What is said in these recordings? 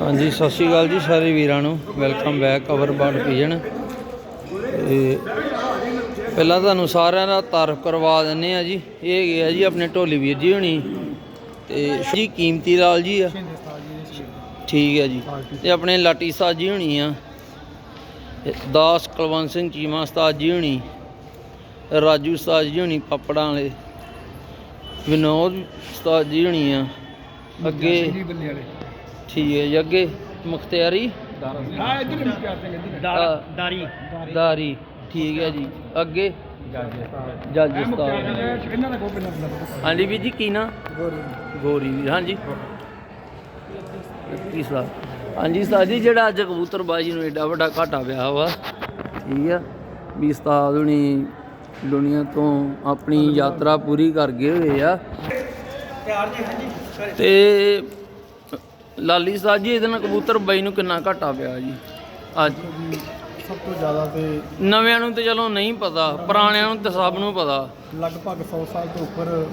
ਹਾਂਜੀ, ਸਤਿ ਸ਼੍ਰੀ ਅਕਾਲ ਜੀ ਸਾਰੇ ਵੀਰਾਂ ਨੂੰ। Welcome back our bird pigeon ਤੇ ਪਹਿਲਾਂ ਤੁਹਾਨੂੰ ਸਾਰਿਆਂ ਦਾ ਤਾਰਫ ਕਰਵਾ ਦਿੰਨੇ ਆ ਜੀ। ਇਹ ਹੈਗੇ ਜੀ ਆਪਣੇ ਢੋਲੀ ਵੀਰ ਜੀ ਹੁਣੀ। ਤੇ ਜੀ, ਕੀਮਤੀ ਲਾਲ ਜੀ ਆ। ਠੀਕ ਹੈ ਜੀ। ਤੇ ਆਪਣੇ ਲਾਟੀ ਸਾਜ ਜੀ ਹੁਣੀ ਆ। ਦਾਸ ਕੁਲਵੰਤ ਸਿੰਘ ਚੀਮਾ ਉਸਤਾਦ ਜੀ ਹੁਣੀ। ਰਾਜੂ ਉਸਤਾਦ ਜੀ ਹੁਣੀ ਪਾਪੜਾਂ ਵਾਲੇ। ਵਿਨੋਦ ਉਸਤਾਦ ਜੀ ਹੁਣੀ ਆ। ਅੱਗੇ ਠੀਕ ਹੈ ਜੀ ਅੱਗੇ ਮੁਖਤਿਆਰੀ। ਹਾਂ ਇਧਰ ਦਾਰੀ। ਦਾਰੀ ਠੀਕ ਹੈ ਜੀ। ਅੱਗੇ ਜੱਜ ਉਸਤਾਦ ਇਹਨਾਂ ਦਾ ਕੋਈ ਹਾਂਜੀ ਵੀਰ ਜੀ ਕੀ ਨਾਂ? ਗੋਰੀ। ਵੀਰ ਹਾਂਜੀ। ਕੀ ਸਲਾਹ? ਹਾਂਜੀ ਉਸਤਾਦ ਜੀ ਜਿਹੜਾ ਅੱਜ ਕਬੂਤਰਬਾਜੀ ਨੂੰ ਏਡਾ ਵੱਡਾ ਘਾਟਾ ਪਿਆ ਵਾ ਠੀਕ ਆ ਵੀ ਉਸਤਾਦ ਹੁਣੀ ਦੁਨੀਆ ਤੋਂ ਆਪਣੀ ਯਾਤਰਾ ਪੂਰੀ ਕਰ ਗਏ ਹੋਏ ਆ ਤੇ ਲਾਲੀ ਸਾਹਿਬ ਜੀ ਇਹਦੇ ਨਾਲ ਕਬੂਤਰ ਬਾਈ ਨੂੰ ਕਿੰਨਾ ਘਾਟਾ ਪਿਆ ਜੀ? ਅੱਜ। ਸਭ ਤੋਂ ਜ਼ਿਆਦਾ ਤੇ ਨਵਿਆਂ ਨੂੰ ਤੇ ਚਲੋ ਨਹੀਂ ਪਤਾ ਪੁਰਾਣਿਆਂ ਨੂੰ ਤੇ ਸਭ ਨੂੰ ਪਤਾ। ਲਗਭਗ 100 ਸਾਲ ਤੋਂ ਉੱਪਰ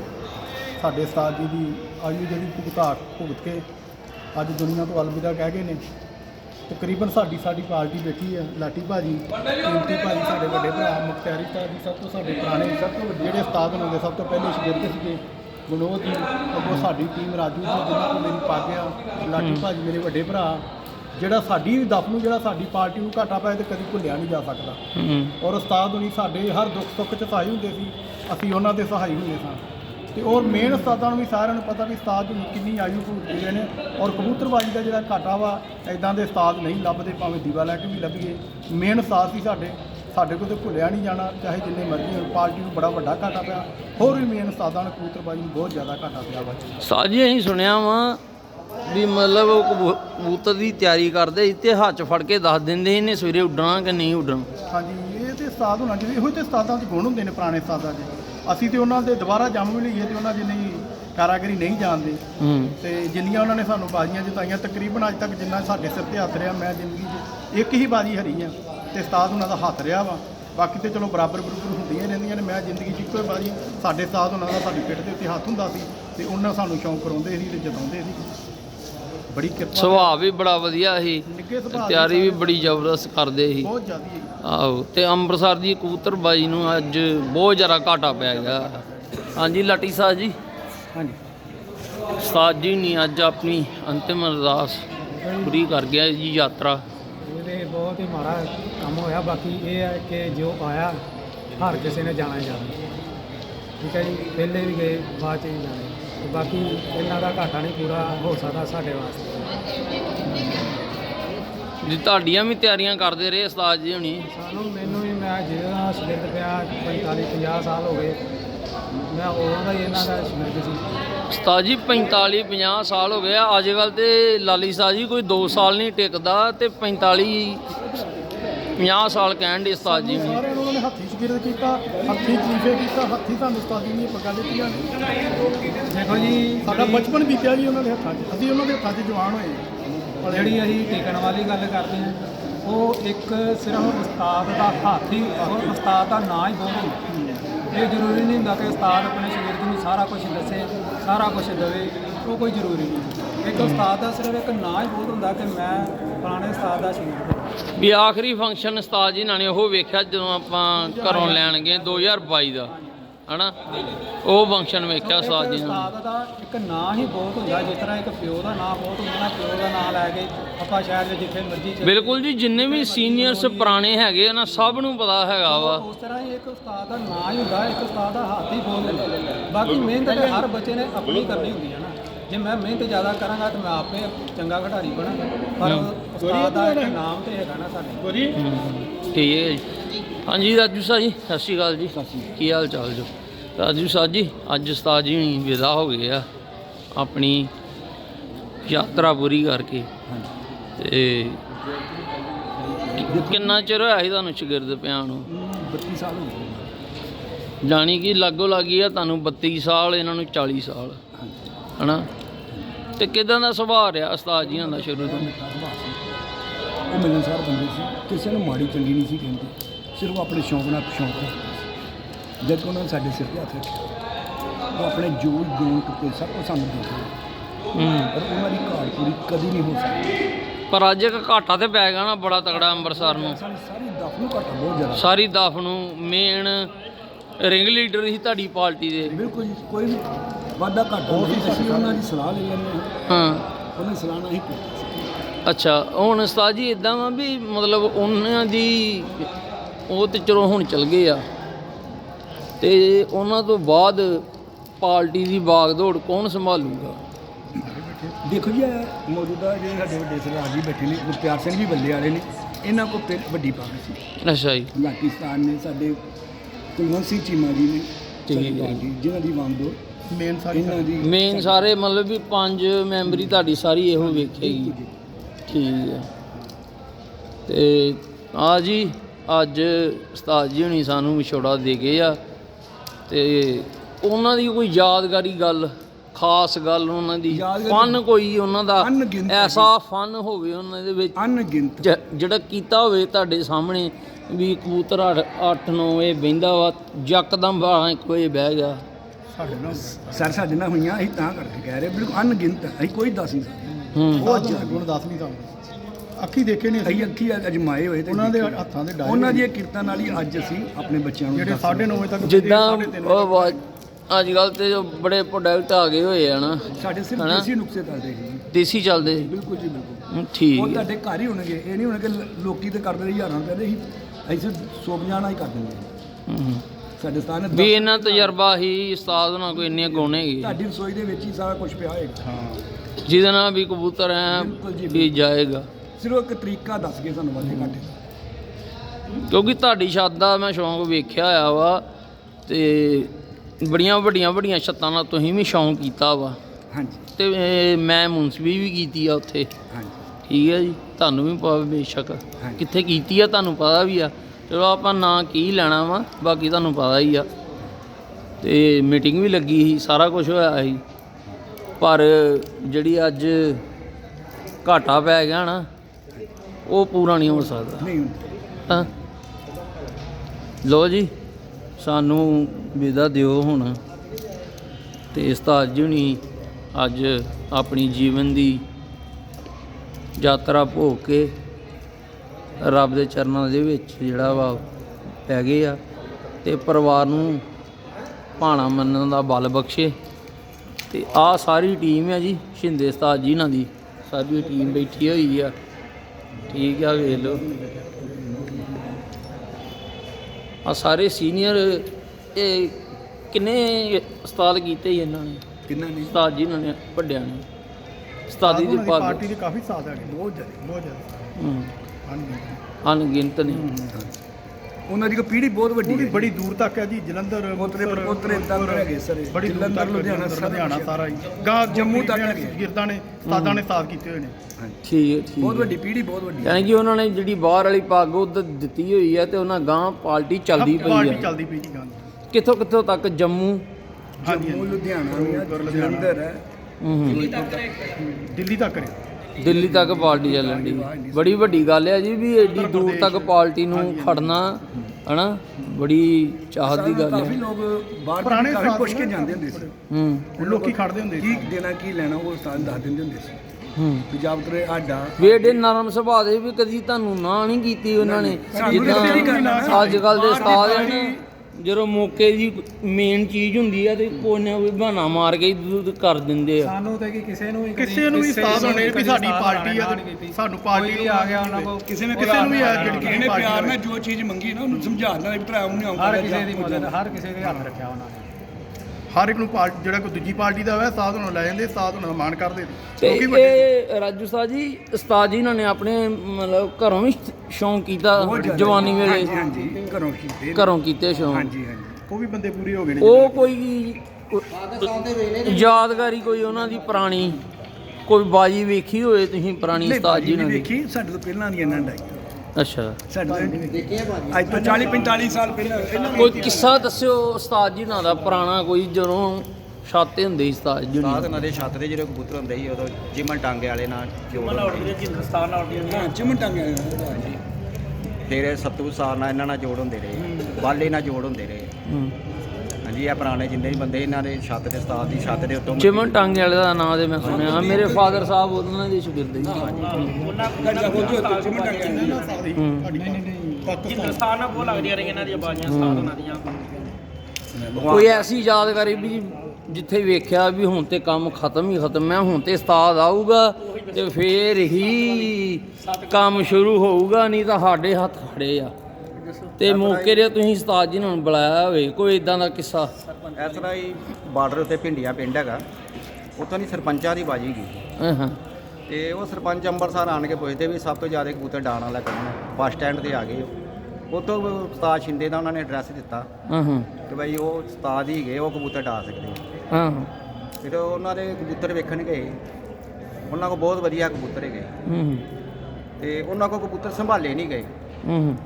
ਸਾਡੇ ਉਸਤਾਦ ਜੀ ਦੀ ਆਯੂ ਜਿਹੜੀ ਭੁਗਤਾ ਭੁਗਤ ਕੇ ਅੱਜ ਦੁਨੀਆ ਤੋਂ ਅਲਵਿਦਾ ਕਹਿ ਗਏ ਨੇ। ਤਕਰੀਬਨ ਸਾਡੀ ਸਾਡੀ ਪਾਰਟੀ ਬੈਠੀ ਹੈ ਲਾਟੀ ਭਾਜੀ ਕੀਮਤੀ ਭਾਜੀ ਸਾਡੇ ਵੱਡੇ ਭਰਾ ਮੁਖਤਿਆਰੀ ਸਾਹਿਬ ਜੀ ਸਭ ਤੋਂ ਸਾਡੇ ਪੁਰਾਣੇ ਸਭ ਤੋਂ ਜਿਹੜੇ ਉਸਤਾਦ ਹੋਣ ਦੇ ਸਭ ਤੋਂ ਪਹਿਲੇ ਸ਼ਾਗਿਰਦ ਸੀਗੇ। ਵਿਨੋਦ ਜੀ ਅੱਗੋਂ ਸਾਡੀ ਟੀਮ ਰਾਜੂ ਜੀ ਜਿਹਨਾਂ ਤੋਂ ਮੇਰੀ ਪਾ ਗਿਆ ਲਾਟੀ ਭਾਜੀ ਮੇਰੇ ਵੱਡੇ ਭਰਾ ਜਿਹੜਾ ਸਾਡੀ ਦਫ ਨੂੰ ਜਿਹੜਾ ਸਾਡੀ ਪਾਰਟੀ ਨੂੰ ਘਾਟਾ ਪਾਇਆ ਤੇ ਕਦੀ ਭੁੱਲਿਆ ਨਹੀਂ ਜਾ ਸਕਦਾ। ਔਰ ਉਸਤਾਦ ਹੁਣੀ ਸਾਡੇ ਹਰ ਦੁੱਖ ਸੁੱਖ 'ਚ ਸਹਾਈ ਹੁੰਦੇ ਸੀ ਅਸੀਂ ਉਹਨਾਂ ਦੇ ਸਹਾਈ ਹੁੰਦੇ ਸਾਂ। ਤੇ ਔਰ ਮੇਨ ਉਸਤਾਦਾਂ ਨੂੰ ਵੀ ਸਾਰਿਆਂ ਨੂੰ ਪਤਾ ਵੀ ਉਸਤਾਦ ਨੂੰ ਕਿੰਨੀ ਆਯੂ ਰਹੇ ਨੇ ਔਰ ਕਬੂਤਰਬਾਜੀ ਦਾ ਜਿਹੜਾ ਘਾਟਾ ਵਾ ਐਦਾਂ ਦੇ ਉਸਤਾਦ ਨਹੀਂ ਲੱਭਦੇ ਭਾਵੇਂ ਦੀਵਾ ਲੈ ਕੇ ਵੀ ਲੱਭੀਏ। ਮੇਨ ਉਸਤਾਦ ਸੀ ਸਾਡੇ ਸਾਡੇ ਕੋਲ ਤੇ ਭੁੱਲਿਆ ਨਹੀਂ ਜਾਣਾ ਚਾਹੇ ਜਿੰਨੇ ਮਰਜ਼ੀ ਹੋਣ ਪਾਰਟੀ ਨੂੰ ਬੜਾ ਵੱਡਾ ਘਾਟਾ ਪਿਆ। ਹੋਰ ਵੀ ਮੇਨ ਉਸਤਾਦਾਂ ਨੂੰ ਕਬੂਤਰਬਾਜੀ ਨੂੰ ਬਹੁਤ ਜ਼ਿਆਦਾ ਘਾਟਾ ਪਿਆ ਵਾ। ਸਾਜੀ ਅਸੀਂ ਸੁਣਿਆ ਵਾ ਵੀ ਮਤਲਬ ਉਹ ਕਬੂ- ਕਬੂਤਰ ਦੀ ਤਿਆਰੀ ਕਰਦੇ ਸੀ ਤੇ ਹੱਥ 'ਚ ਫੜ ਕੇ ਦੱਸ ਦਿੰਦੇ ਸੀ ਇਹਨੇ ਸਵੇਰੇ ਉੱਡਣਾ ਕਿ ਨਹੀਂ ਉੱਡਣਾ। ਹਾਂਜੀ ਇਹ ਤੇ ਉਸਤਾਦ ਹੋਣਾ ਚਾਹੀਦਾ ਇਹੋ ਤੇ ਉਸਤਾਦਾਂ 'ਚ ਗੁਣ ਹੁੰਦੇ ਨੇ ਪੁਰਾਣੇ ਉਸਤਾਦਾਂ 'ਚ ਅਸੀਂ ਤੇ ਉਹਨਾਂ ਦੇ ਦੁਬਾਰਾ ਜੰਮ ਵੀ ਲਈਏ ਤੇ ਉਹਨਾਂ ਜਿੰਨੀ ਕਾਰਾਗਰੀ ਨਹੀਂ ਜਾਣਦੇ। ਹੂੰ। ਤੇ ਜਿੰਨੀਆਂ ਉਹਨਾਂ ਨੇ ਸਾਨੂੰ ਬਾਜ਼ੀਆਂ ਜਿਤਾਈਆਂ ਤਕਰੀਬਨ ਅੱਜ ਤੱਕ ਜਿੰਨਾ ਸਾਡੇ ਸਿਰ ਤੇ ਹੱਥ ਰਿਹਾ ਮੈਂ ਜ਼ਿੰਦਗੀ 'ਚ ਇੱਕ ਹੀ ਬਾਜ਼ੀ ਹਰੀ ਆ। ਤੇ ਉਸਤਾਦ ਉਹਨਾਂ ਦਾ ਹੱਥ ਰਿਹਾ ਵਾ। ਬਾਕੀ ਤੇ ਚਲੋ ਬਰਾਬਰ ਬਰੂਬਰ ਹੁੰਦੀਆਂ ਰਹਿੰਦੀਆਂ ਨੇ। ਮੈਂ ਜ਼ਿੰਦਗੀ 'ਚ ਇੱਕੋ ਹੀ ਬਾਜ਼ੀ ਸਾਡੇ ਉਸਤਾਦ ਉਹਨਾਂ ਦਾ ਸਾਡੀ ਪਿੱਠ ਦੇ ਉੱਤੇ ਹੱਥ ਹੁੰਦਾ ਸੀ ਤੇ ਉਹਨਾਂ ਸਾਨੂੰ ਸ਼ੌਂਕ ਕਰਾਉਂਦੇ ਸੀ ਤੇ ਜਿਤਾਉਂਦੇ ਸੀ। ਬੜੀ ਕਿਰਪਾ ਸੁਭਾਅ ਵੀ ਬੜਾ ਵਧੀਆ ਸੀ। ਨਿੱਘੇ ਤੇ ਸੁਭਾਅ ਦੇ ਤਿਆਰੀ ਵੀ ਬੜੀ ਜ਼ਬਰਦਸਤ ਕਰਦੇ ਸੀ। ਬਹੁਤ ਜ਼ਿਆਦਾ ਹੈ। ਆਹੋ ਤੇ ਅੰਮ੍ਰਿਤਸਰ ਦੀ ਕਬੂਤਰਬਾਜੀ ਨੂੰ ਅੱਜ ਬਹੁਤ ਜ਼ਿਆਦਾ ਘਾਟਾ ਪੈ ਗਿਆ ਹਾਂਜੀ ਲਾਟੀ ਸਾਹਿਬ ਜੀ? ਹਾਂਜੀ। ਉਸਤਾਦ ਜੀ ਨੇ ਅੱਜ ਆਪਣੀ ਅੰਤਿਮ ਅਰਦਾਸ ਪੂਰੀ ਕਰ ਗਿਆ ਜੀ ਯਾਤਰਾ। ਬਹੁਤ ਹੀ ਮਾੜਾ ਕੰਮ ਹੋਇਆ। ਬਾਕੀ ਇਹ ਹੈ ਕਿ ਜੋ ਆਇਆ ਹਰ ਕਿਸੇ ਨੇ ਜਾਣਾ ਹੀ ਜਾਣਾ। ਠੀਕ ਹੈ ਜੀ? ਪਹਿਲੇ ਵੀ ਗਏ ਬਾਅਦ ਚ ਵੀ ਜਾਣੇ। ਤੇ ਬਾਕੀ ਇਹਨਾਂ ਦਾ ਘਾਟਾ ਨਹੀਂ ਪੂਰਾ ਹੋ ਸਕਦਾ ਸਾਡੇ ਵਾਸਤੇ। ਜੀ ਤੁਹਾਡੀਆਂ ਵੀ ਤਿਆਰੀਆਂ ਕਰਦੇ ਰਹੇ ਉਸਤਾਦ ਜੀ ਹੁਣੀ? ਸਾਨੂੰ ਮੈਨੂੰ ਵੀ ਮੈਂ ਜਿਹੜਾ ਸ਼ਗਿਰਦ ਪਿਆ 45 50 ਸਾਲ ਹੋ ਗਏ। ਮੈਂ ਉਦੋਂ ਦਾ ਹੀ ਇਹਨਾਂ ਦਾ ਸ਼ਗਿਰਦ ਸੀ। ਉਸਤਾਦ ਜੀ 45 50 ਸਾਲ ਹੋ ਗਏ ਆ। ਅੱਜ ਕੱਲ ਤੇ ਲਾਲੀ ਸਾਹਿਬ ਜੀ ਕੋਈ 2 ਸਾਲ ਨਹੀਂ ਟਿਕਦਾ ਤੇ 45 50 ਸਾਲ ਕਹਿਣ ਦੇ ਉਸਤਾਦ ਜੀ ਨੂੰ ਸਾਰਿਆਂ ਨੂੰ ਉਹਨਾਂ ਨੇ ਹੱਥੀਂ ਸ਼ਗਿਰਦ ਕੀਤਾ ਹੱਥੀਂ ਚੀਫੇ ਕੀਤਾ ਹੱਥੀਂ ਸਾਨੂੰ ਉਸਤਾਦੀ ਦੀਆਂ ਪੱਗਾਂ ਦਿੱਤੀਆਂ ਦੇਖੋ ਜੀ ਸਾਡਾ ਬਚਪਨ ਬੀਤਿਆ ਜੀ ਉਹਨਾਂ ਦੇ ਹੱਥਾਂ 'ਚ। ਅਸੀਂ ਉਹਨਾਂ ਦੇ ਹੱਥਾਂ 'ਚ ਜਵਾਨ ਹੋਏ ਜਿਹੜੀ ਅਸੀਂ ਟਿਕਣ ਵਾਲੀ ਗੱਲ ਕਰਦੇ ਹਾਂ ਉਹ ਇੱਕ ਸਿਰਫ ਉਸਤਾਦ ਦਾ ਹੱਥ ਹੀ ਔਰ ਉਸਤਾਦ ਦਾ ਨਾਂ ਹੀ ਬਹੁਤ ਹੁੰਦਾ। ਇਹ ਜ਼ਰੂਰੀ ਨਹੀਂ ਹੁੰਦਾ ਕਿ ਉਸਤਾਦ ਆਪਣੇ ਨੂੰ ਸਾਰਾ ਕੁਝ ਦੱਸੇ, ਸਾਰਾ ਕੁਝ ਦੇਵੇ, ਉਹ ਕੋਈ ਜ਼ਰੂਰੀ ਨਹੀਂ। ਇੱਕ ਉਸਤਾਦ ਦਾ ਸਿਰਫ ਇੱਕ ਨਾਂ ਹੀ ਬਹੁਤ ਹੁੰਦਾ ਕਿ ਮੈਂ ਪੁਰਾਣੇ ਉਸਤਾਦ ਦਾ ਸ਼ਾਗਿਰਦ ਹਾਂ। ਵੀ ਆਖਰੀ ਫੰਕਸ਼ਨ ਉਸਤਾਦ ਜੀ ਨਾਲ ਨੇ ਉਹ ਵੇਖਿਆ ਜਦੋਂ ਆਪਾਂ ਘਰੋਂ ਲੈਣ ਗਏ 2022 ਦਾ। ਹਨਾ? ਉਹ ਫੰਕਸ਼ਨ ਵੇਖਿਆ ਉਸਤਾਦ ਜੀ ਨਾਲ ਉਸਤਾਦ ਦਾ ਇੱਕ ਨਾਂ ਹੀ ਬਹੁਤ ਹੁੰਦਾ ਜਿਸ ਤਰ੍ਹਾਂ ਇੱਕ ਪਿਓ ਦਾ ਨਾਂ ਬਹੁਤ ਹੁੰਦਾ ਨਾ ਪਿਓ ਦਾ ਨਾਂ ਲੈ ਕੇ ਆਪਾਂ ਸ਼ਹਿਰ ਦੇ ਜਿੱਥੇ ਮਰਜ਼ੀ ਚੱਲ ਬਿਲਕੁਲ ਜੀ ਜਿੰਨੇ ਵੀ ਸੀਨੀਅਰਸ ਪੁਰਾਣੇ ਹੈਗੇ ਆ ਨਾ ਸਭ ਨੂੰ ਪਤਾ ਹੈਗਾ ਵਾ। ਉਸ ਤਰ੍ਹਾਂ ਹੀ ਇੱਕ ਉਸਤਾਦ ਦਾ ਨਾਂ ਹੀ ਹੁੰਦਾ ਇੱਕ ਉਸਤਾਦ ਦਾ ਹੱਥ ਹੀ ਬੋਲ ਦਿੰਦਾ ਬਾਕੀ ਮਿਹਨਤ ਤੇ ਹਰ ਬੱਚੇ ਨੇ ਆਪਣੀ ਕਰਨੀ ਹੁੰਦੀ ਹੈ ਨਾ। ਜੇ ਮੈਂ ਮਿਹਨਤ ਜ਼ਿਆਦਾ ਕਰਾਂਗਾ ਤਾਂ ਮੈਂ ਆਪੇ ਚੰਗਾ ਖਿਡਾਰੀ ਬਣਾਂਗਾ। ਪਰ ਉਸਤਾਦ ਦਾ ਇੱਕ ਨਾਮ ਤੇ ਹੈਗਾ ਨਾ ਸਾਡੇ। ਠੀਕ ਹੈ ਜੀ। ਹਾਂਜੀ ਰਾਜੂ ਸਾਹਿਬ ਜੀ ਸਤਿ ਸ਼੍ਰੀ ਅਕਾਲ ਜੀ। ਕੀ ਹਾਲ ਚਾਲ ਜੋ? ਰਾਜੂ ਸਾਹਿਬ ਜੀ ਅੱਜ ਉਸਤਾਦ ਜੀ ਹੁਣੀ ਵਿਦਾ ਹੋ ਗਏ ਆ ਆਪਣੀ ਯਾਤਰਾ ਪੂਰੀ ਕਰਕੇ। ਤੇ ਕਿੰਨਾ ਚਿਰ ਹੋਇਆ ਸੀ ਤੁਹਾਨੂੰ ਸ਼ਗਿਰਦ ਪਿਆ ਨੂੰ? 32 ਸਾਲ ਹੋ ਗਏ। ਜਾਣੀ ਕਿ ਲਾਗੋ ਲੱਗੀ ਆ ਤੁਹਾਨੂੰ 32 ਸਾਲ ਇਹਨਾਂ ਨੂੰ 40 ਸਾਲ। ਹਨਾ? ਤੇ ਕਿਦਾਂ ਦਾ ਸੁਭਾਅ ਰਿਹਾ ਉਸਤਾਦ ਜੀਆਂ ਦਾ ਸ਼ੁਰੂ ਤੋਂ? ਇਹ ਮਿਲਣਸਾਰ ਬੰਦੇ ਸੀ। ਕਿਸੇ ਨੂੰ ਮਾੜੀ ਚੰਗੀ ਨਹੀਂ ਸੀ ਕਹਿੰਦੇ। ਸਿਰਫ ਆਪਣੇ ਸ਼ੌਂਕ ਨਾਲ ਸ਼ੌਂਕ ਜਦ ਉਹਨਾਂ ਨੇ ਸਾਡੇ ਸਿਰ ਤੇ ਹੱਥ ਰੱਖਿਆ। ਉਹ ਆਪਣੇ ਜੋੜ ਜੋੜ ਕੇ ਸਭ ਕੁਝ ਸਾਨੂੰ ਦੇ ਦਿੱਤਾ। ਹੂੰ। ਪਰ ਉਹਨਾਂ ਦੀ ਘਾਟ ਪੂਰੀ ਕਦੀ ਨਹੀਂ ਹੋ ਸਕਦੀ। ਪਰ ਅੱਜ ਇੱਕ ਘਾਟਾ ਤੇ ਪੈ ਗਿਆ ਨਾ ਬੜਾ ਤਗੜਾ ਅੰਮ੍ਰਿਤਸਰ ਨੂੰ। ਸਾਰੀ ਦਫ ਨੂੰ ਘਾਟਾ ਬਹੁਤ ਜ਼ਿਆਦਾ। ਸਾਰੀ ਦਫ ਨੂੰ ਮੇਨ ਰਿੰਗ ਲੀਡਰ ਸੀ ਤੁਹਾਡੀ ਪਾਰਟੀ ਦੇ। ਬਿਲਕੁਲ ਕੋਈ ਵੀ ਵਾਧਾ ਘਾਟਾ ਨਹੀਂ। ਅਸੀਂ ਉਹਨਾਂ ਦੀ ਸਲਾਹ ਲੈ ਲੈਂਦੇ ਹਾਂ। ਉਹਨਾਂ ਦੀ ਸਲਾਹ ਨਾਲ ਹੀ ਕਰਦੇ ਸੀ। ਅੱਛਾ ਹੁਣ ਉਸਤਾਦ ਜੀ ਇਦਾਂ ਵਾ ਵੀ ਮਤਲਬ ਉਹਨਾਂ ਦੀ ਉਹ ਤੇ ਚਲੋ ਹੁਣ ਚਲ ਗਏ ਆ। ਤੇ ਉਹਨਾਂ ਤੋਂ ਬਾਅਦ ਪਾਰਟੀ ਦੀ ਬਾਗਦੌੜ ਕੌਣ ਸੰਭਾਲੂਗਾ? ਦੇਖੋ ਜੀ ਇਹ ਮੌਜੂਦਾ ਜਿਹੜੇ ਸਾਡੇ ਵੱਡੇ ਸਰਦਾਰ ਜੀ ਬੈਠੇ ਨੇ ਗੁਰਪਿਆਰ ਸਿੰਘ ਜੀ ਬੱਲੇ ਵਾਲੇ ਨੇ ਇਹਨਾਂ ਕੋਲ ਪਹਿ- ਵੱਡੀ ਪਾਵਰ ਸੀ। ਅੱਛਾ ਜੀ। ਪਾਕਿਸਤਾਨ ਨੇ ਸਾਡੇ ਕੁਲਵੰਤ ਸਿੰਘ ਚੀਮਾ ਜੀ ਨੇ ਠੀਕ ਸਾਡੀ ਹੈ। ਜਿਨ੍ਹਾਂ ਦੀ ਵਾਂਗਡੋਰ ਮੇਨ ਇਹਨਾਂ ਦੀ ਮੇਨ ਸਾਰੇ ਮਤਲਬ ਵੀ ਪੰਜ ਮੈਂਬਰੀ ਤੁਹਾਡੀ ਸਾਰੀ ਇਹੋ ਵੇਖੇਗੀ। ਠੀਕ ਹੈ। ਤੇ ਆ ਜੀ ਅੱਜ ਉਸਤਾਦ ਜੀ ਹੁਣੀ ਸਾਨੂੰ ਵਿਛੋੜਾ ਦੇ ਗਏ ਆ ਤੇ ਉਹਨਾਂ ਦੀ ਕੋਈ ਯਾਦਗਾਰੀ ਗੱਲ ਖਾਸ ਗੱਲ ਉਹਨਾਂ ਦੀ ਫਨ ਕੋਈ ਉਹਨਾਂ ਦਾ ਐਸਾ ਫਨ ਹੋਵੇ ਉਹਨਾਂ ਦੇ ਵਿੱਚ। ਜਿਹੜਾ ਕੀਤਾ ਹੋਵੇ ਤੁਹਾਡੇ ਸਾਹਮਣੇ ਵੀ ਕਬੂਤਰ 8 9 ਇਹ ਬਹਿੰਦਾ ਵਾ ਯਕਦਮ ਬਾਹਾਂ ਇੱਕ ਵਜੇ ਬਹਿ ਗਿਆ। ਸਾਡੇ ਨਾਲ ਸਰ ਸਾਡੇ ਨਾਲ ਹੋਈਆਂ ਅਸੀਂ ਤਾਂ ਕਰਕੇ ਕਹਿ ਰਹੇ ਬਿਲਕੁਲ ਅਣਗਿਣਤ ਅਸੀਂ ਕੋਈ ਦੱਸ ਨਹੀਂ ਸਕਦੇ। ਹੂੰ। ਜ਼ਿਆਦਾ ਗੁਣ ਦੱਸ ਨਹੀਂ ਸਕਦੇ। ਅੱਖੀ ਦੇਖੇ ਨਹੀਂ ਅਸੀਂ। ਅੱਖੀ ਅਜਮਾਏ ਹੋਏ ਤੇ ਉਹਨਾਂ ਦੇ ਹੱਥਾਂ ਦੇ ਡਾਇਰੀ ਉਹਨਾਂ ਦੀਆਂ ਕਿਰਤਾਂ ਨਾਲ ਹੀ ਅੱਜ ਅਸੀਂ ਆਪਣੇ ਬੱਚਿਆਂ ਨੂੰ ਜਿਹੜੇ 9:30 ਵਜੇ ਤੱਕ ਜਿੱਦਾਂ ਉਹ ਅੱਜ ਕੱਲ ਤੇ ਜੋ ਬੜੇ ਪ੍ਰੋਡਕਟ ਆ ਗਏ ਹੋਏ ਆ ਨਾ। ਸਾਡੇ ਸਿਰਫ ਹਨਾ? ਦੇਸੀ ਨੁਕਸੇ ਚੱਲਦੇ ਸੀ ਜੀ। ਦੇਸੀ ਚੱਲਦੇ ਬਿਲਕੁਲ ਜੀ ਬਿਲਕੁਲ। ਹੂੰ, ਉਹ ਠੀਕ ਹੈ। ਤੁਹਾਡੇ ਘਰ ਹੀ ਹੋਣਗੇ। ਇਹ ਨਹੀਂ ਹੋਣਗੇ ਲ- ਲੋਕੀ ਤੇ ਕਰਦੇ ਨੇ ਹਜ਼ਾਰਾਂ ਰੁਪਏ ਦੇ ਹੀ। ਅਸੀਂ ਸਿਰਫ ਸੌ ਪੰਜਾਹ ਨਾਲ ਹੀ ਕਰ ਦਿੰਦੇ ਹਾਂ ਹੂੰ। ਸਾਡੇ ਸਥਾਨ ਨੇ ਵੀ ਇਹਨਾਂ ਤਜਰਬਾ ਹੀ ਉਸਤਾਦ ਨਾਲ ਕੋਈ ਇੰਨੇ ਗੁਣ ਹੈਗੇ। ਤੁਹਾਡੀ ਰਸੋਈ ਦੇ ਵਿੱਚ ਹੀ ਸਾਰਾ ਕੁਝ ਪਿਆ ਹੋਏਗਾ। ਹਾਂ। ਜਿਹਦੇ ਨਾਲ ਵੀ ਕਬੂਤਰ ਐ ਬਿਲਕੁਲ ਜੀ, ਵੀ ਜਾਏਗਾ। ਸਿਰਫ ਇੱਕ ਤਰੀਕਾ ਦੱਸ ਕੇ ਸਾਨੂੰ ਵਾਧੇ ਘਾਟੇ ਦਾ। ਕਿਉਂਕਿ ਤੁਹਾਡੀ ਛੱਤ ਦਾ ਮੈਂ ਸ਼ੌਂਕ ਵੇਖਿਆ ਹੋਇਆ ਵਾ ਤੇ ਬੜੀਆਂ ਵੱਡੀਆਂ ਵੱਡੀਆਂ ਛੱਤਾਂ ਨਾਲ ਤੁਸੀਂ ਵੀ ਸ਼ੌਂਕ ਕੀਤਾ ਵਾ। ਹਾਂਜੀ। ਤੇ ਇਹ ਮੈਂ ਮੁਨਸਬੀ ਵੀ ਕੀਤੀ ਆ ਉੱਥੇ। ਹਾਂਜੀ। ਠੀਕ ਹੈ ਜੀ ਤੁਹਾਨੂੰ ਵੀ ਪਤਾ ਬੇਸ਼ੱਕ। ਕਿੱਥੇ ਕੀਤੀ ਆ ਤੁਹਾਨੂੰ ਪਤਾ ਵੀ ਆ। ਚਲੋ ਆਪਾਂ ਨਾਂ ਕੀ ਲੈਣਾ ਵਾ ਬਾਕੀ ਤੁਹਾਨੂੰ ਪਤਾ ਹੀ ਆ। ਤੇ ਮੀਟਿੰਗ ਵੀ ਲੱਗੀ ਸੀ ਸਾਰਾ ਕੁਝ ਹੋਇਆ ਸੀ। ਪਰ ਜਿਹੜੀ ਅੱਜ ਘਾਟਾ ਪੈ ਗਿਆ ਨਾ ਉਹ ਪੂਰਾ ਨਹੀਂ ਹੋ ਸਕਦਾ। ਨਹੀਂ ਲੋ ਜੀ ਸਾਨੂੰ ਵਿਦਾ ਦਿਓ ਹੁਣ। ਤੇ ਉਸਤਾਦ ਜੀ ਹੁਣੀ ਅੱਜ ਆਪਣੀ ਜੀਵਨ ਦੀ ਯਾਤਰਾ ਭੋਗ ਕੇ ਰੱਬ ਦੇ ਚਰਨਾਂ ਦੇ ਵਿੱਚ ਜਿਹੜਾ ਵਾ ਪੈ ਗਏ ਆ। ਤੇ ਪਰਿਵਾਰ ਨੂੰ ਭਾਣਾ ਮੰਨਣ ਦਾ ਬਲ ਬਖਸ਼ੇ। ਤੇ ਆ ਸਾਰੀ ਟੀਮ ਹੈ ਜੀ ਸ਼ਿੰਦੇ ਉਸਤਾਦ ਜੀ ਨਾਲ ਦੀ। ਸਾਰੀ ਟੀਮ ਬੈਠੀ ਹੋਈ ਆ। ਠੀਕ ਆ ਵੇਖ ਲਓ। ਆ ਸਾਰੇ ਸੀਨੀਅਰ ਇਹ ਕਿੰਨੇ ਉਸਤਾਦ ਕੀਤੇ ਜੀ ਇਹਨਾਂ ਨੇ? ਕਿੰਨਾ ਨਹੀਂ ਉਸਤਾਦ ਜੀ ਇਹਨਾਂ ਨੇ ਵੱਡਿਆਂ ਨੇ। ਉਸਤਾਦੀ ਦੀ ਪੱਗ ਪਾਰਟੀ ਦੇ ਕਾਫੀ ਸਾਥ ਹੈਗੇ ਬਹੁਤ ਜ਼ਿਆਦਾ ਬਹੁਤ ਜ਼ਿਆਦਾ ਹੂੰ, ਅਣਗਿਣਤ ਨੇ। ਉਹਨਾਂ ਦੀ ਕੋ ਪੀੜ੍ਹੀ ਬਹੁਤ ਵੱਡੀ ਪੂਰੀ ਹੈ ਬੜੀ ਦੂਰ ਤੱਕ ਹੈ ਜੀ ਜਲੰਧਰ ਪੋਤਰੇ ਪੋਤਰੇ ਤੱਕ ਹੈਗੇ ਸਾਰੇ। ਬੜੀ ਜਲੰਧਰ ਲੁਧਿਆਣਾ ਲੁਧਿਆਣਾ ਹੈ। ਸਾਰਾ ਹੀ। ਗਾਂ ਜੰਮੂ ਤੱਕ ਹੈਗੇ। ਗਿਰਦਾਂ ਨੇ ਸਾਦਾਂ ਨੇ ਸਾਥ ਕੀਤੇ ਹੋਏ ਨੇ। ਠੀਕ ਹੈ ਠੀਕ ਬਹੁਤ ਹੈ। ਵੱਡੀ ਪੀੜ੍ਹੀ ਬਹੁਤ ਵੱਡੀ। ਹੈ ਯਾਨੀ ਕਿ ਉਹਨਾਂ ਨੇ ਜਿਹੜੀ ਬਾਹਰ ਵਾਲੀ ਪੱਗ ਉਧਰ ਦਿੱਤੀ ਹੋਈ ਹੈ ਤੇ ਉਹਨਾਂ ਗਾਂ ਪਾਰਟੀ ਚੱਲਦੀ ਪਈ ਪਾਰਟੀ ਹੈ। ਚੱਲਦੀ ਪਈ ਜੀ ਗਾਂ ਕਿੱਥੋਂ ਕਿੱਥੋਂ ਤੱਕ? ਜੰਮੂ? ਜੰਮੂ। ਲੁਧਿਆਣਾ ਹੈ ਜਲੰਧਰ ਹੈ। ਹੂੰ, ਦਿੱਲੀ ਤੱਕ ਨੇ। ਦਿੱਲੀ ਤੱਕ ਪਾਰਟੀ ਚੱਲਣ ਦੀ। ਬੜੀ ਵੱਡੀ ਗੱਲ ਹੈ ਜੀ ਵੀ ਐਡੀ ਦੂਰ ਤੱਕ ਪਾਰਟੀ ਨੂੰ ਖੜਨਾ ਹਨਾ? ਬੜੀ ਚਾਹਤ ਦੀ ਗੱਲ ਕਾਫੀ ਹੈ ਲੋਕ ਬਾਹਰ ਪੁਰਾਣੇ ਕਾਫੀ ਸਾਥ ਪੁੱਛ ਕੇ ਜਾਂਦੇ ਹੁੰਦੇ ਸੀ। ਹੂੰ। ਹੁਣ ਲੋਕੀ ਖੜਦੇ ਹੁੰਦੇ ਕੀ ਦੇਣਾ ਕੀ ਲੈਣਾ ਉਹ ਉਸਤਾਦ ਦੱਸ ਦਿੰਦੇ ਹੁੰਦੇ ਸੀ। ਹੂੰ। ਪੰਜਾਬ ਤਰੇ ਆਡਾ ਵੀ ਐਡੇ ਨਰਮ ਸੁਭਾਅ ਦੇ ਵੀ ਕਦੀ ਤੁਹਾਨੂੰ ਨਾ ਨਹੀਂ ਕੀਤੀ ਉਹਨਾਂ ਨੇ। ਤਾਂ ਜਿੱਦਾਂ ਅੱਜ ਕੱਲ ਦੇ ਉਸਤਾਦ ਹਨ ਜਦੋਂ ਮੌਕੇ ਦੀ ਮੇਨ ਚੀਜ਼ ਹੁੰਦੀ ਆ ਤੇ ਕੋਈ ਨਾ ਕੋਈ ਬਹਾਨਾ ਮਾਰ ਕੇ ਦੁੱਧ ਕਰ ਦਿੰਦੇ ਆ। ਸਾਨੂੰ ਤੇ ਕਿ ਕਿਸੇ ਨੂੰ ਵੀ ਕਦੀ- ਕਿਸੇ ਨੂੰ ਵੀ ਸਾਥ ਹੋਣੇ ਵੀ ਕਦੀ ਸਾਡੀ ਸਾਥ ਪਾਰਟੀ ਆ ਤੇ ਨਹੀਂ ਕੀਤੀ। ਸਾਨੂੰ ਪਾਰਟੀ ਕੋਈ ਵੀ ਆ ਗਿਆ ਉਹਨਾਂ ਕੋਲ। ਕਿਸੇ ਨੇ ਕਿਸੇ ਨੂੰ ਵੀ ਆ ਜਿਹੜੀ ਕਿਸੇ ਨੇ ਪਿਆਰ ਨਾਲ ਜੋ ਚੀਜ਼ ਮੰਗੀ ਨਾ ਉਹਨੂੰ ਸਮਝਾਉਣ ਨਾਲ ਭਰਾ ਉਹਨੂੰ ਆਉਂਦਾ ਹਰ ਕਿਸੇ ਦੀ ਮਦਦ ਹਰ ਕਿਸੇ ਦੇ ਹੱਥ ਰੱਖਿਆ ਉਹਨਾਂ ਨੇ। ਹਰ ਇੱਕ ਨੂੰ ਪਾਰਟੀ ਜਿਹੜਾ ਕੋਈ ਦੂਜੀ ਪਾਰਟੀ ਦਾ ਹੋਇਆ ਸਾਥ ਉਹਨਾਂ ਲੈ ਜਾਂਦੇ ਸਾਥ ਉਹਨਾਂ ਦਾ ਮਾਣ ਕਰਦੇ ਤੇ ਕਿਉਂਕਿ ਵੱਡੇ ਇਹ ਰਾਜੂ ਸਾਹਿਬ ਜੀ ਉਸਤਾਦ ਜੀ ਇਹਨਾਂ ਨੇ ਆਪਣੇ ਮਤਲਬ ਘਰੋਂ ਵੀ ਸ਼ੌਂਕ ਕੀਤਾ ਜਵਾਨੀ ਵੇਲੇ। ਹਾਂਜੀ ਹਾਂਜੀ ਘਰੋਂ ਕੀਤੇ ਘਰੋਂ ਕੀਤੇ ਸ਼ੌਂਕ। ਹਾਂਜੀ ਹਾਂਜੀ। ਉਹ ਵੀ ਬੰਦੇ ਪੂਰੇ ਹੋ ਗਏ ਨੇ ਉਹ ਕੋਈ ਯਾਦਗਾਰੀ ਕੋਈ ਉਹਨਾਂ ਦੀ ਪੁਰਾਣੀ ਕੋਈ ਬਾਜੀ ਵੇਖੀ ਹੋਏ ਤੁਸੀਂ ਪੁਰਾਣੀ ਨਹੀਂ ਉਸਤਾਦ ਜੀ ਨੇ ਨਾਲ। ਦੀ ਵੇਖੀ ਸਾਡੇ ਤੋਂ ਪਹਿਲਾਂ ਦੀ ਇਹਨਾਂ ਡਾਈ ਅੱਛਾ। ਸਾਡੇ ਅੱਜ ਤੋਂ 40 45 ਸਾਲ ਪਹਿਲਾਂ ਇਹਨਾਂ ਨੇ ਕੋਈ ਕਿੱਸਾ ਦੱਸਿਓ ਉਸਤਾਦ ਜੀ ਨਾਲ ਦਾ ਪੁਰਾਣਾ ਕੋਈ ਜਦੋਂ ਛਾਤੇ ਹੁੰਦੇ ਸੀ ਉਸਤਾਦ ਜੀ ਸਾਧ ਹੁਣੀ। ਉਹਨਾਂ ਦੇ ਛੱਤ ਦੇ ਜਿਹੜੇ ਕਬੂਤਰ ਹੁੰਦੇ ਸੀ ਉਦੋਂ ਜਿਮਨ ਟਾਂਗੇ ਵਾਲੇ ਨਾਲ ਜੋੜ ਹੁੰਦੇ ਹਾਂ ਚਮਟਾਂਗੇ ਹਾਂਜੀ। ਫਿਰ ਸਤੂ ਸਾਰ ਨਾਲ ਇਹਨਾਂ ਨਾਲ ਜੋੜ ਹੁੰਦੇ ਰਹੇ। ਬਾਲੇ ਨਾਲ ਜੋੜ ਹੁੰਦੇ ਰਹੇ। ਹੂੰ। ਜੀ ਆ ਪੁਰਾਣੇ ਜਿੰਨੇ ਵੀ ਬੰਦੇ ਇਹਨਾਂ ਦੇ ਛੱਤ ਦੇ ਉਸਤਾਦ ਦੀ ਛੱਤ ਦੇ ਉੱਤੋਂ ਚਿਮਨ ਟਾਂਗੇ ਵਾਲੇ ਦਾ ਨਾਂ ਤੇ ਮੈਂ ਸੁਣਿਆ। ਮੇਰੇ ਫਾਦਰ ਸਾਹਿਬ ਉਹਨਾਂ ਦੀ ਸ਼ਾਗਿਰਦ ਹੀ। ਹੂੰ ਹਿੰਦੁਸਤਾਨ ਨਾਲ ਬਹੁਤ ਲੱਗਦੀਆਂ ਰਹੀਆਂ ਇਹਨਾਂ ਦੀਆਂ ਬਾਜ਼ੀਆਂ ਸਤਾਦ ਉਹਨਾਂ ਦੀਆਂ। ਕੋਈ ਐਸੀ ਯਾਦਗਾਰੀ ਵੀ ਜਿੱਥੇ ਵੇਖਿਆ ਵੀ ਹੁਣ ਤੇ ਕੰਮ ਖਤਮ ਹੀ ਖਤਮ ਹੈ ਹੁਣ ਤੇ ਉਸਤਾਦ ਆਊਗਾ ਤੇ ਫੇਰ ਹੀ ਕੰਮ ਸ਼ੁਰੂ ਹੋਊਗਾ ਨਹੀਂ ਤਾਂ ਸਾਡੇ ਹੱਥ ਖੜੇ ਆ। ਤੇ ਮੌਕੇ ਦੇ ਤੁਸੀਂ ਉਸਤਾਦ ਜੀ ਨੂੰ ਬੁਲਾਇਆ ਹੋਵੇ ਕੋਈ ਇਦਾਂ ਦਾ ਕਿੱਸਾ? ਇਸ ਤਰ੍ਹਾਂ ਹੀ ਬਾਰਡਰ ਉੱਤੇ ਭਿੰਡੀਆਂ ਪਿੰਡ ਹੈਗਾ। ਉੱਥੋਂ ਦੀ ਸਰਪੰਚਾਂ ਦੀ ਬਾਜੀ ਗਈ। ਹਾਂ ਤੇ ਉਹ ਸਰਪੰਚ ਅੰਮ੍ਰਿਤਸਰ ਆਣ ਕੇ ਪੁੱਛਦੇ ਵੀ ਸਭ ਤੋਂ ਜ਼ਿਆਦਾ ਕਬੂਤਰ ਡਾਣ ਵਾਲਾ ਕੌਣ ਹੈ? ਬੱਸ ਸਟੈਂਡ ਤੇ ਆ ਗਏ ਉਹ। ਉੱਥੋਂ ਉਸਤਾਦ ਸ਼ਿੰਦੇ ਦਾ ਉਹਨਾਂ ਨੇ ਐਡਰੈਸ ਦਿੱਤਾ। ਹਾਂ ਹਾਂ। ਕਿ ਭਾਈ ਉਹ ਉਸਤਾਦ ਹੀ ਗਏ ਉਹ ਕਬੂਤਰ ਡਾ ਸਕਦੇ ਆ। ਹਾਂ ਫਿਰ ਉਹਨਾਂ ਦੇ ਕਬੂਤਰ ਵੇਖਣ ਗਏ। ਉਹਨਾਂ ਕੋਲ ਬਹੁਤ ਵਧੀਆ ਕਬੂਤਰ ਹੈਗੇ। ਹੂੰ ਤੇ ਉਹਨਾਂ ਕੋਲ ਕਬੂਤਰ ਸੰਭਾਲੇ ਨਹੀਂ ਗਏ। ਹੂੰ।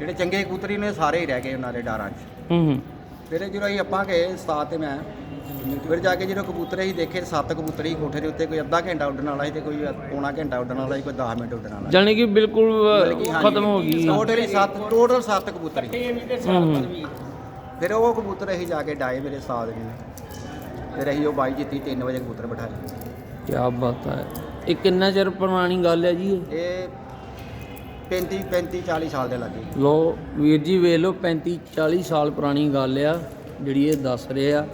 ਜਿਹੜੇ ਚੰਗੇ ਕਬੂਤਰ ਹੀ ਨੇ ਸਾਰੇ ਹੀ ਰਹਿ ਗਏ ਉਹਨਾਂ ਦੇ ਡਾਰਾਂ 'ਚ। ਹੂੰ ਫਿਰ ਜਦੋਂ ਅਸੀਂ ਆਪਾਂ ਗਏ ਉਸਤਾਦ ਤੇ ਮੈਂ ਫਿਰ ਜਾ ਕੇ ਜਦੋਂ ਕਬੂਤਰ ਅਸੀਂ ਦੇਖੇ ਸੱਤ ਕਬੂਤਰ ਹੀ ਕੋਠੇ ਦੇ ਉੱਤੇ ਕੋਈ ਅੱਧਾ ਘੰਟਾ ਉੱਡਣ ਵਾਲਾ ਸੀ ਤੇ ਕੋਈ ਪੌਣਾ ਘੰਟਾ ਉੱਡਣ ਵਾਲਾ ਸੀ ਕੋਈ 10 ਮਿੰਟ ਉੱਡਣ ਵਾਲਾ। ਜਾਣੀ ਕਿ ਬਿਲਕੁਲ ਖਤਮ ਹੋ ਗਈ। ਟੋਟਲ ਹੀ ਸੱਤ ਟੋਟਲ ਸੱਤ ਕਬੂਤਰ। ਹੂੰ ਫਿਰ ਉਹ ਕਬੂਤਰ ਅਸੀਂ ਜਾ ਕੇ ਡਾਏ ਮੇਰੇ ਉਸਤਾਦ ਨੇ ਫਿਰ ਅਸੀਂ ਉਹ ਬਾਈ ਜਿੱਤੀ 3 ਵਜੇ ਕਬੂਤਰ ਬਿਠਾਏ। ਕੀ ਬਾਤ ਹੈ। ਇਹ ਕਿੰਨਾ ਚਿਰ ਪੁਰਾਣੀ ਗੱਲ ਹੈ ਜੀ ਇਹ? ਇਹ 35 35 40 ਸਾਲ ਦੇ ਲੱਗੇ। ਲੋ ਵੀਰ ਜੀ ਵੇਖ ਲਓ 35 40 ਸਾਲ ਪੁਰਾਣੀ ਗੱਲ ਆ ਜਿਹੜੀ ਇਹ ਦੱਸ ਰਹੇ ਆ।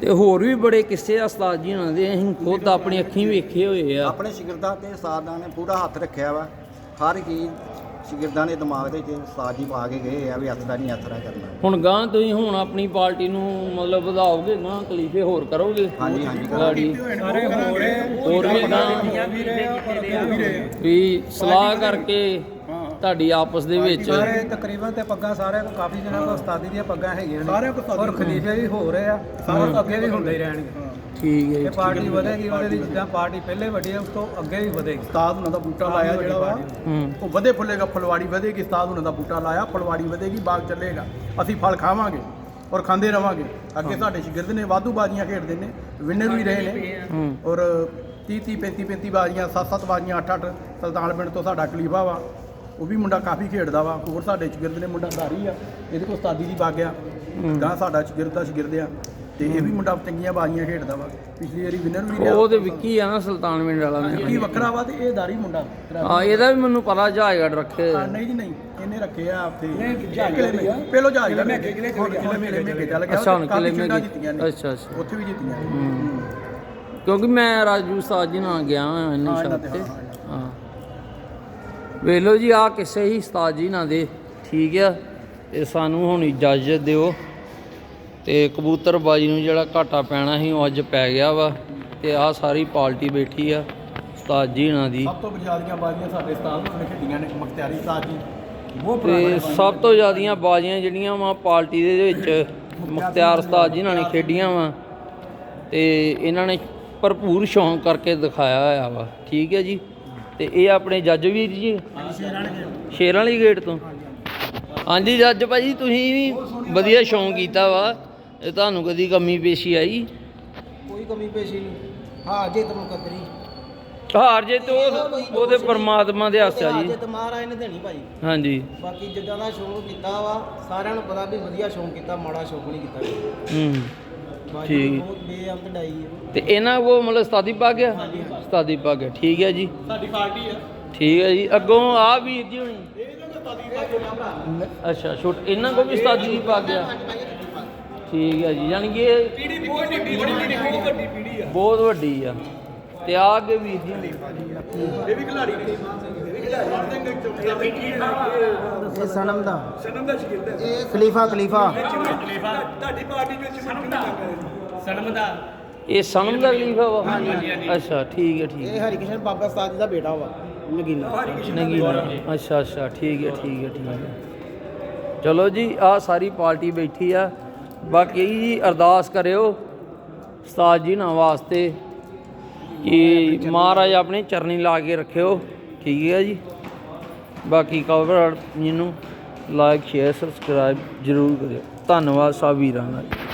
ਤੇ ਹੋਰ ਵੀ ਬੜੇ ਕਿੱਸੇ ਆ ਉਸਤਾਦ ਜੀ ਉਹਨਾਂ ਦੇ ਅਸੀਂ ਖੁਦ ਆਪਣੀ ਅੱਖੀਂ ਵੇਖੇ ਹੋਏ ਆ। ਆਪਣੇ ਸ਼ਾਗਿਰਦਾਂ ਤੇ ਉਸਤਾਦਾਂ ਨੇ ਪੂਰਾ ਹੱਥ ਰੱਖਿਆ ਵਾ। ਹਰ ਚੀਜ਼ ਸ਼ਾਗਿਰਦਾਂ ਦੇ ਦਿਮਾਗ ਦੇ ਵਿੱਚ ਉਸਤਾਦ ਜੀ ਪਾ ਕੇ ਗਏ ਆ ਵੀ ਦਾ ਨਹੀਂ ਨਾਲ ਕਰਨਾ। ਹੁਣ ਗਾਂ ਤੁਸੀਂ ਹੁਣ ਆਪਣੀ ਪਾਰਟੀ ਨੂੰ ਮਤਲਬ ਵਧਾਓਗੇ ਗਾਂ ਕਲੀਫੇ ਹੋਰ ਕਰੋਗੇ? ਹਾਂਜੀ ਹਾਂਜੀ ਗਾੜੀ ਸਾਰੇ ਹੋ ਰਹੇ ਹੋਰ ਵੀ ਗਾਂ। ਵੀ ਸਲਾਹ ਕਰਕੇ ਤੁਹਾਡੀ ਆਪਸ ਦੇ ਵਿੱਚ। ਸਾਰੇ ਤਕਰੀਬਨ ਤੇ ਪੱਗਾਂ ਸਾਰਿਆਂ ਕੋਲ ਕਾਫੀ ਜਣਾਂ ਕੋਲ ਉਸਤਾਦੀ ਦੀਆਂ ਪੱਗਾਂ ਹੈਗੀਆਂ ਨੇ। ਸਾਰਿਆਂ ਕੋਲ ਉਸਤਾਦੀ ਔਰ ਖਲੀਫੇ ਵੀ ਹੋ ਰਹੇ ਆ। ਔਰ ਅੱਗੇ ਵੀ ਹੁੰਦੇ ਹੀ। ਰਹਿਣਗੇ ਠੀਕ ਹੈ ਇਹ ਜੀ। ਪਾਰਟੀ ਵਧੇਗੀ ਉਹਦੇ ਦੀ ਜਿੱਦਾਂ ਪਾਰਟੀ ਪਹਿਲੇ ਵੱਡੀ ਹੈ ਉਸ ਤੋਂ ਅੱਗੇ ਵੀ ਵਧੇਗੀ। ਉਸਤਾਦ ਉਹਨਾਂ ਦਾ ਬੂਟਾ ਲਾਇਆ ਜਿਹੜਾ ਵਾ। ਹੂੰ। ਉਹ ਵਧੇ ਫੁੱਲੇਗਾ ਫਲਵਾੜੀ ਵਧੇਗੀ ਉਸਤਾਦ ਉਹਨਾਂ ਦਾ ਬੂਟਾ ਲਾਇਆ ਫਲਵਾੜੀ ਵਧੇਗੀ ਬਾਗ ਚੱਲੇਗਾ। ਅਸੀਂ ਫਲ ਖਾਵਾਂਗੇ ਔਰ ਖਾਂਦੇ ਰਵਾਂਗੇ। ਅੱਗੇ ਸਾਡੇ ਸ਼ਾਗਿਰਦ ਨੇ ਵਾਧੂ ਬਾਜ਼ੀਆਂ ਖੇਡਦੇ ਨੇ ਵਿਨਰ ਵੀ ਰਹੇ ਨੇ। ਔਰ 30 30 35 35 ਬਾਜ਼ੀਆਂ 7 7 ਬਾਜ਼ੀਆਂ 8 8 ਸੁਲਤਾਨ ਪਿੰਡ ਤੋਂ ਸਾਡਾ ਖਲੀਫਾ ਵਾ। ਉਹ ਵੀ ਮੁੰਡਾ ਕਾਫੀ ਖੇਡਦਾ ਵਾ ਹੋਰ ਸਾਡੇ ਸ਼ਾਗਿਰਦ ਨੇ ਮੁੰਡਾ ਧਾਰੀ ਆ ਇਹਦੇ ਕੋਲ ਉਸਤਾਦੀ ਦੀ ਬਾਗ ਆ ਗਾਂ ਸਾਡਾ ਸ਼ਾਗਿਰਦ ਦਾ ਸ਼ਾਗਿਰਦ ਆ ਤੇ ਇਹ ਵੀ ਮੁੰਡਾ ਚੰਗੀਆਂ ਬਾਜ਼ੀਆਂ ਖੇਡਦਾ ਵਾ। ਪਿਛਲੀ ਵਾਰੀ ਵਿਨਰ ਵੀ ਰਿਹਾ ਉਹ ਤੇ ਵਿੱਕੀ ਆ ਨਾ ਸੁਲਤਾਨ ਪਿੰਡ ਵਾਲਾ ਕੀ ਵੱਖਰਾ ਵਾ ਤੇ ਇਹ ਦਾਰੀ ਮੁੰਡਾ। ਆ ਇਹਦਾ ਵੀ ਮੈਨੂੰ ਪਤਾ ਜਹਾਜ਼ ਰੱਖੇ। ਹਾਂ, ਨਹੀਂ ਜੀ ਨਹੀਂ। ਇਹਨੇ ਰੱਖੇ ਆ ਮੇ ਪਹਿਲੋ ਜਹਾਜ਼ ਦਾ ਕਿਲੇ ਕਿਲੇ ਕਿਲੇ ਮੇ ਚੱਲ ਗਿਆ ਅੱਛਾ ਹੁਣ ਕਿਲੇ ਮੇ ਨੇ। ਅੱਛਾ ਅੱਛਾ। ਉੱਥੇ ਵੀ ਜਿੱਤੀਆਂ ਨੇ। ਹੂੰ। ਕਿਉਂਕਿ ਮੈਂ ਰਾਜੂ ਉਸਤਾਦ ਜੀ ਨਾਲ ਗਿਆ ਹਾਂ ਹਾਂ, ਇਹਨਾਂ ਦੇ, ਤੇ। ਹਾਂ, ਹਾਂ। ਵੇਖ ਲਓ ਜੀ ਆ ਕਿਸੇ ਹੀ ਉਸਤਾਦ ਜੀ ਨਾਲ ਦੇ ਠੀਕ ਆ? ਤੇ ਸਾਨੂੰ ਹੁਣ ਇਜਾਜ਼ਤ ਦਿਓ। ਤੇ ਕਬੂਤਰਬਾਜੀ ਨੂੰ ਜਿਹੜਾ ਘਾਟਾ ਪੈਣਾ ਸੀ ਉਹ ਅੱਜ ਪੈ ਗਿਆ ਵਾ। ਤੇ ਆ ਸਾਰੀ ਪਾਰਟੀ ਬੈਠੀ ਆ ਉਸਤਾਦ ਜੀ ਨਾਲ ਦੀ। ਸਭ ਤੋਂ ਬਜਾਦੀਆਂ ਬਾਜ਼ੀਆਂ ਸਾਡੇ ਉਸਤਾਦ ਨੇ ਖੇਡੀਆਂ ਨੇ ਮਖਤਿਆਰੀ ਉਸਤਾਦ ਜੀ। ਬਹੁਤ ਤੇ ਪੁਰਾਣੇ ਸਭ ਤੋਂ ਜ਼ਿਆਦੀਆਂ ਬਾਜ਼ੀਆਂ ਜਿਹੜੀਆਂ ਵਾ ਪਾਰਟੀ ਦੇ ਵਿੱਚ ਮੁਖਤਿਆਰ ਉਸਤਾਦ ਜੀ ਨਾਲ ਨੇ ਖੇਡੀਆਂ ਵਾ। ਤੇ ਇਹਨਾਂ ਨੇ ਭਰਪੂਰ ਸ਼ੌਂਕ ਕਰਕੇ ਦਿਖਾਇਆ ਹੋਇਆ ਵਾ। ਠੀਕ ਹੈ ਜੀ? ਤੇ ਇਹ ਆਪਣੇ ਜੱਜ ਵੀਰ ਜੀ? ਸ਼ੇਰਾਂ ਵਾਲੀ ਗੇਟ ਤੋਂ। ਹਾਂਜੀ ਜੱਜ ਭਾਜੀ ਤੁਸੀਂ ਵੀ ਵਧੀਆ ਸ਼ੌਂਕ ਕੀਤਾ ਵਾ ਇਹ ਤੁਹਾਨੂੰ ਕਦੀ ਕਮੀ ਪੇਸ਼ੀ ਆਈ? ਕੋਈ ਕਮੀ ਪੇਸ਼ੀ ਨਹੀਂ। ਹਾਂ ਜੇ ਤੁਮ ਕਦਰੀ ਹਾਰ ਜੇ ਤੇ ਉਹ ਉਹਦੇ ਪਰਮਾਤਮਾ ਦੇ ਆਸਿਆ ਜੀ ਜੇ। ਤੇ ਮਹਾਰਾਜ ਨੇ ਦੇਣੀ ਭਾਈ ਹਾਂਜੀ। ਬਾਕੀ ਜਿੱਦਾਂ ਦਾ ਸ਼ੌਂਕ ਕੀਤਾ ਵਾ ਸਾਰਿਆਂ ਨੂੰ ਪਤਾ ਵੀ ਵਧੀਆ ਸ਼ੌਂਕ ਕੀਤਾ ਮਾੜਾ ਸ਼ੌਂਕ ਨਹੀਂ ਕੀਤਾ। ਹੂੰ। ਠੀਕ। ਬਹੁਤ ਬੇਅੰਤ ਡਾਈ ਹੈ ਤੇ ਇਹਨਾਂ ਕੋ ਮਤਲਬ ਉਸਤਾਦੀ ਪਾ ਗਿਆ? ਉਸਤਾਦੀ ਪਾ ਗਿਆ। ਠੀਕ ਹੈ ਜੀ। ਸਾਡੀ ਪਾਰਟੀ ਆ। ਠੀਕ ਹੈ ਜੀ। ਅੱਗੋਂ ਆ ਵੀਰ ਜੀ ਹੁਣੀ। ਅੱਛਾ ਛੋਟ ਇਹਨਾਂ ਕੋ ਵੀ ਉਸਤਾਦੀ ਦੀ ਪਾ ਗਿਆ। ਠੀਕ ਹੈ ਜੀ। ਯਾਨੀ ਕਿ ਇਹ ਪੀੜੀ ਬਹੁਤ ਵੱਡੀ ਬਹੁਤ ਵੱਡੀ ਪੀੜੀ ਆ। ਬਹੁਤ ਵੱਡੀ ਆ। ਤੇ ਆ ਅੱਗੇ ਵੀਰ ਜੀ ਹੁਣੀ। ਇਹ ਸਨਮ ਦਾ। ਸਨਮ ਦਾ ਸ਼ਗਿਰਦ ਇਹ ਖਲੀਫਾ ਖਲੀਫਾ। ਇਹ ਸਨਮ ਦਾ ਖਲੀਫਾ ਵਾ? ਅੱਛਾ ਠੀਕ ਹੈ ਠੀਕ ਹੈ। ਇਹ ਹਰੀਕ੍ਰਿਸ਼ਨ ਬਾਬਾ ਉਸਤਾਦ ਜੀ ਦਾ ਬੇਟਾ ਵਾ ਨਗੀਨਾ। ਨਗੀ ਅੱਛਾ ਅੱਛਾ ਠੀਕ ਹੈ ਠੀਕ ਹੈ ਠੀਕ ਹੈ। ਚਲੋ ਜੀ ਆ ਸਾਰੀ ਪਾਰਟੀ ਬੈਠੀ ਆ। ਬਾਕੀ ਜੀ ਅਰਦਾਸ ਕਰਿਓ ਉਸਤਾਦ ਜੀ ਨਾਲ ਵਾਸਤੇ ਕਿ ਮਹਾਰਾਜ ਆਪਣੇ ਚਰਨੀ ਲਾ ਕੇ ਰੱਖਿਓ। ਠੀਕ ਹੈ ਜੀ। ਬਾਕੀ ਕਵਰ ਜਿਹਨੂੰ ਲਾਈਕ ਸ਼ੇਅਰ ਸਬਸਕ੍ਰਾਈਬ ਜਰੂਰ ਕਰਿਓ। ਧੰਨਵਾਦ ਸਭ ਵੀਰਾਂ ਦਾ। ਜੀ